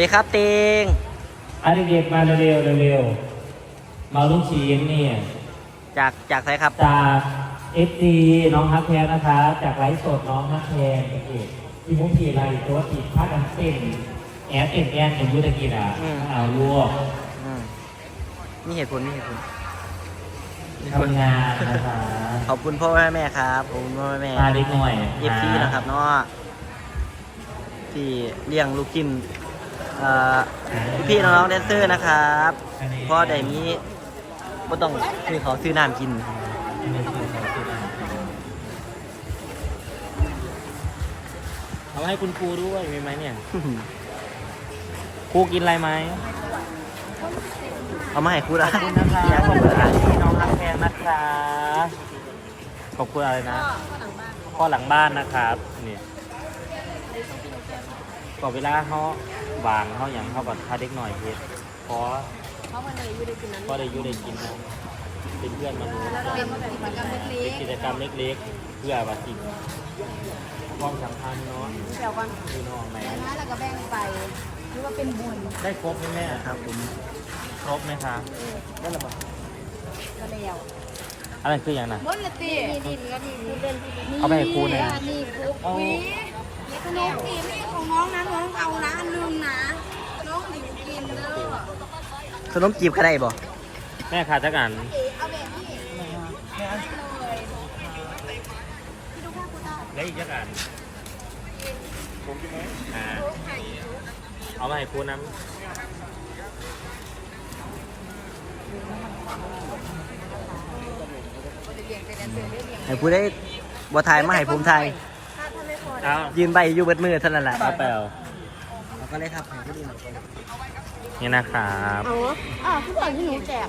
สวัสดีครับเตงอันเด็กๆมาเร็วๆเร็วๆมาลูกชิ้นเนี่ยจากจากไสครับจากเอฟซีน้องฮักแพงนะคะ จากไลฟ์สดน้องฮักแพงเอกที่มุกทีไรตัวติดพากันเต้นแอบเต้นแอนอย่างยุทธกิจอะเอาลวกอืมนี่เหตุผลนี่เหตุผลทำงานนะคะขอบคุณพ่อแม่แม่ครับขอบคุณพ่อแม่แม่มาเล็กหน่อยเอฟซีนะครับเนาะที่เลี้ยงลูกกินเอ่อ พี่ๆน้องๆแดนเซอร์นะครับเพราะได้มีไม่ต้องซื้อเขาวซื้อน้ำกินเอามาให้คุณครูด้วยมีไหมเนี่ยครูกินอะไรไหมเอามาให้ครูละขอบคุณนะคะขอบคุณที่น้องฮักแพงนะคะขอบคุณอะไรนะพ่อหลังบ้านนะครับนี่ก็เวลาเขา วางเขาอย่างเขาบัดค่าเด็กหน่อยเฮ็ดเพราะเพราะมันเลยอยู่ในจุดนั้นก็ได้อยุ่ได้กินนะเป็นเพื่อนมนุษย์เป็นกิจกรรมเล็เป็นกกิจกรรมเล็กๆ เพื่อว่าสิ่งความสัมพันธ์เนาะๆเดี๋ยวก่อนพี่น้องไหนนะแล้วก็แบ่งไปหรือว่าเป็นบุญได้ครบไหมแม่ครับผมครบไหมคะได้และบ่ก็แล้วอะไรคืออย่างน่ะบนละตีนี่ดินก็ดีนี่เอาไปให้ครูหน่อยนี่ครู วิขนมจีบนี่ของน้องนะน้องเอานะอันนึงนะ น้องหลิวกินเด้อขนมจีบก็ได้บ่แม่ขาดจักอันเอาแบบนี้เลยพี่ดูภาพกูต่อได้อีกจักอันผมใช่ไหมอ่าเอามาให้ครูน้ให้ผู้ได้บ่ทายมาให้ผมทาย เอายืนใบอยู่เบิดมือเท่านั้นแหละเอาไปเอาเอาก็เลยครับให้ผู้ดีหน่อยนี่นะครับเอาอะทุกอย่างที่หนูแจก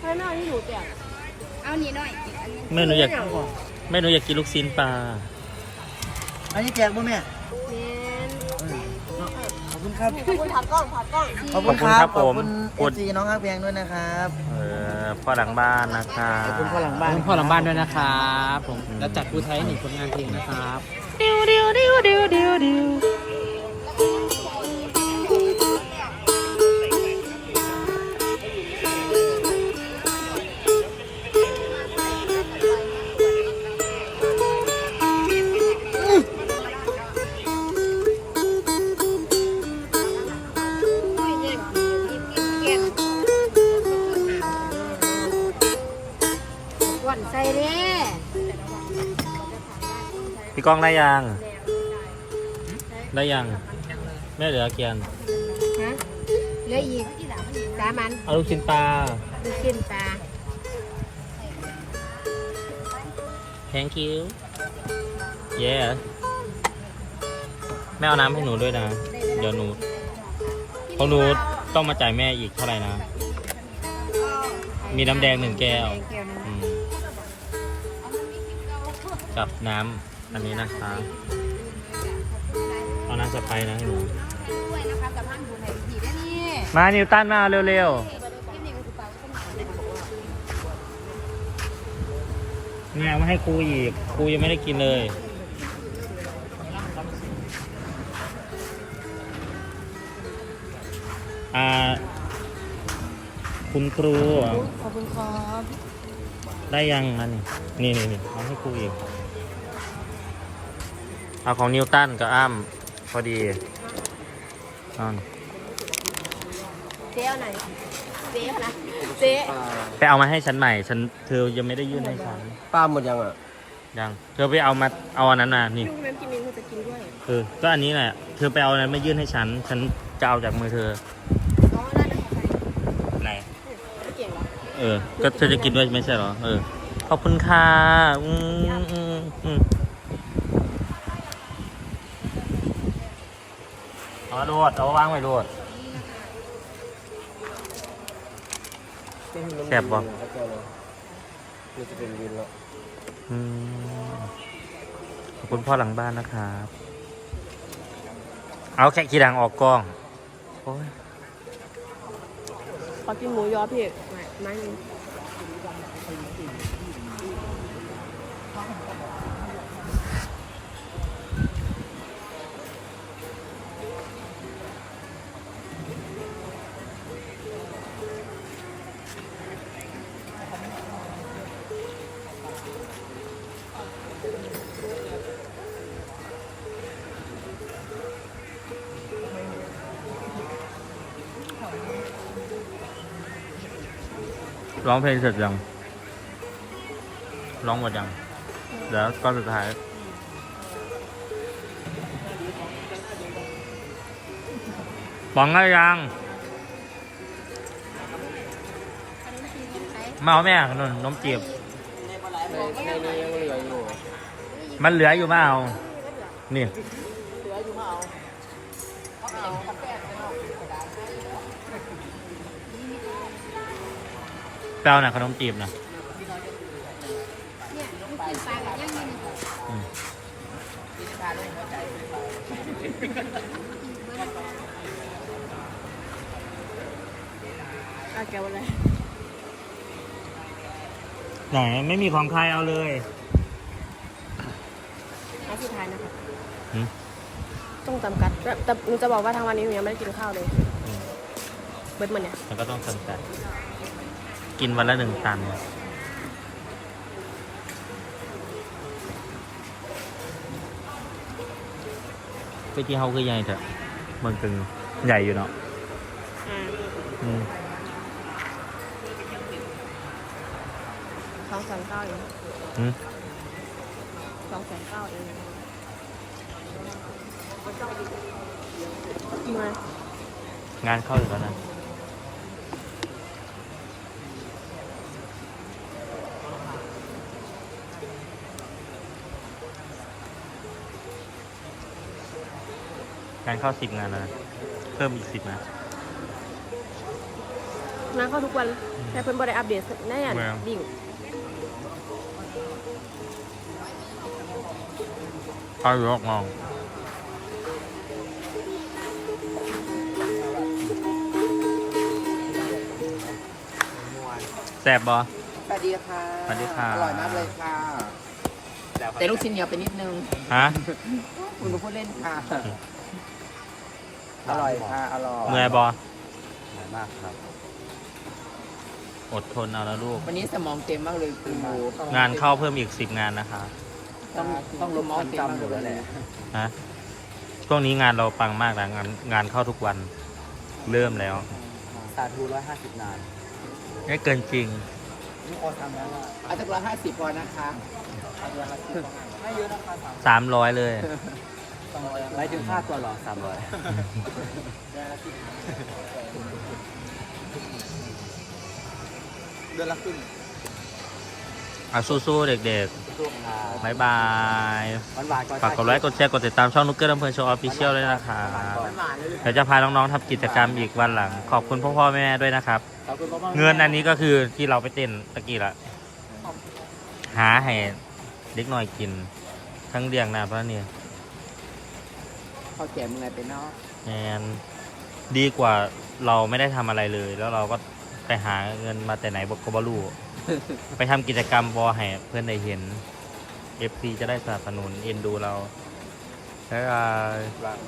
ให้แม่ที่หนูแจกเอานี่หน่อยอีกอันนึงแม่หนูอยากแม่หนูอยากกินลูกชิ้นปลาอันนี้แจกบ่แม่ขอบคุณครับ ขอบคุณถามกล้องถามกล้อง ขอบคุณครับขขออบบคุคุณณคเอรับผมซีน้องฮักเพียงด้วยนะครับ เออพ่อหลังบ้านนะครับ ขอบคุณพ่อหลังบ้าน พ่อหลังบ้านด้วยนะครับ ผม แล้วจัดผู้ไทยหนึ่งผลงานเพลงนะครับ วันใส่เด้พี่ก้องได้ยัง ได้ยังแม่เหลือเกียนฮะเหลืออีกสามันเอาลูกชิ้นปลาดูชิ้นปลา thank you yeah แม่เอาน้ำให้หนูด้วยนะ เดี๋ยวหนูของหนูต้องมาจ่ายแม่อีกเท่าไหร่นะ มีน้ำแดงหนึ่งแก้วแก้วหนึงอืมกับน้ำอันนี้นะคะ เอาน้ำสไปร์นะให้หนูด้วยนะคะกับท่านบุญไหนดีได้นี่มานิวตันมาเร็วคลิปนี้ก็คือเปล่าก็ๆมีเนี่ยเอามาให้ครูอีกครูยังไม่ได้กินเลยอ่าคุณครูขอบคุณครับได้ยังอันนี้นี่นี่นี่เอาให้ครูอีกเอาของนิวตันกับอ้ำ พอดีเอาเจ๊เอาไหนเจ๊นะเจ๊ไปเอามาให้ฉันใหม่ ฉันเธอยังไม่ได้ยื่นให้ฉันป้าหมดยังอะ ยัง เธอไปเอามาเอาอันนั้นน่ะนี่ลูกแม่กินเองเขาจะกินด้วยเออก็อันนี้แหละเธอไปเอาอันนั้นมายื่นให้ฉัน ฉันจะเอาจากมือเธอน้องน่าจะใส่ไหนไม่เก่งหรอเออ ก็เธอจะกินด้วยไม่ใช่เหรอ เออ ขอบคุณค่ะอืมอืมอืม เอามาโดดเอาวางไว้โดดแซ่บบ่นี่จะเป็นวินแล้วอืมขอบคุณพ่อหลังบ้านนะครับ เอาแค่ขี้ดังออกกล้อง โอ้ย ขอกินหมูยอพี่ไม้นึง ร้องเพลงเสร็จยัง ร้องหมดยัง เดี๋ยวก้อนสุดท้าย ป๋องได้ยังมาเอาแม่ขนมนมจีบมันเหลืออยู่มาเอา นี่แป ลวน่ะขนมจีบนะเนี่ยลูกกินปลากับย่างนี่อืมอะแกวันอะไรไหนไม่มีของใครเอาเลยอันสุดท้ายนะคะหืมต้องจำกัดแต่แต่หนูจะบอกว่าทั้งวันนี้หนูยังไม่ได้กินข้าวเลย เบิดมันเนี่ย มันก็ต้องจำกัด กินวันละหนึ่งตัน ไปที่เขาคือใหญ่เถอะเมืองตึงใหญ่อยู่เนาะอ่าอืมสองแสนเก้าเองอืมสองแสนเก้าเองมางานเข้าอยู่แล้วนะ งานเข้าสิบงานแล้วนะเพิ่มอีกสิบนะน้าเข้าทุกวัน แต่เพิ่นบ่ได้อัปเดตแน่นแม่งดิ่งเข้าอยู่หกโมองแสบบอสวัสดีค่ะสวัสดีค่ะ อร่อยมากเลยค่ะ แต่ลูกชิ้นเหนียวไปนิดนึง ฮะ คุณก็พูดเล่นค่ะ อร่อยค่ะอร่อยเมื่อยบออร่อยมากครับ อดทนเอาแล้วลูก วันนี้สมองเต็มมากเลยคุณบูงานเข้าเพิ่มอีกสิบงานนะคะ ต้องต้องลมมองเต็มมากเลยแหละฮะช่วงนี้งานเราปังมากนะงานงานเข้าทุกวัน เริ่มแล้ว สาธุร้อยห้าสิบนานไม่เกินจริงนี่โอทำแล้วเอาจากร้อยห้าสิบพอนะคะไม่เยอะนะคะสามร้อยเลย หมายถึงค่าตัวหรอสามร้อยเดือนละครึ่งอะสู้ๆเด็กช่วงค่ะๆบายบายหวานหวานๆก่อนฝากกดไลค์กดแชร์กดติดตามช่องนุกเกอร์ลำเพลินโชว์ออฟฟิเชียลด้วยนะคะหวานหวานๆเลยเดี๋ยวจะพาน้องๆทำกิจกรรมอีกวันหลัง ขอบคุณพ่อพ่อๆแม่ๆด้วยนะครับขอบคุณมากๆเงินอันนี้ก็คือที่เราไปเต้นตะกี้ละหาให้เด็กหน่อยกิน ทั้งเลี้ยงน้ำพระเนี่ย เขาแก่เมื่อยไปเนาะแอนดีกว่าเราไม่ได้ทำอะไรเลย แล้วเราก็ไปหาเงินมาแต่ไหนบอกก็บรูไปทำกิจกรรมบอให้เพื่อนได้เห็น FC จะได้สนับสนุนเอ็นดูเราแล้ววาง